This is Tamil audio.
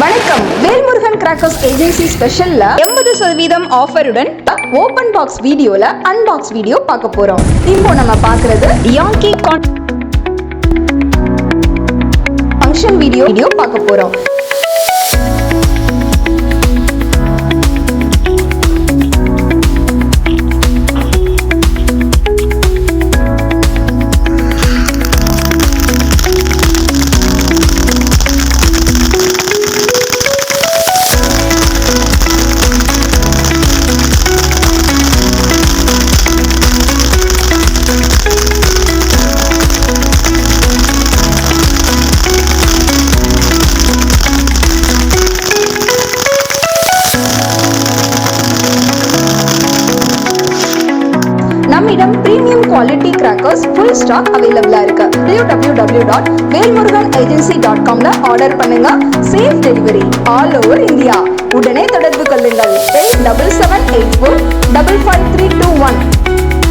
வணக்கம். வேல்முருகன் கிராக்கர்ஸ் ஏஜென்சி ஸ்பெஷல்ல எண்பது சதவீதம் ஆஃபருடன் ஓபன் பாக்ஸ் வீடியோல அன்பாக்ஸ் வீடியோ பார்க்க போறோம். இப்போ நம்ம பாக்குறது யாங்கி கான் ஃபங்க்ஷன் வீடியோ வீடியோ பார்க்க போறோம். நம்மிடம் premium quality crackers full stock அவைலபிளா இருக்கு. W W W dot Velmurugan agency dot காம்ல order பண்ணுங்க. Safe delivery all over India உடனே தொடர்பு கொள்ளுங்கள். Double seven eight four double five three two one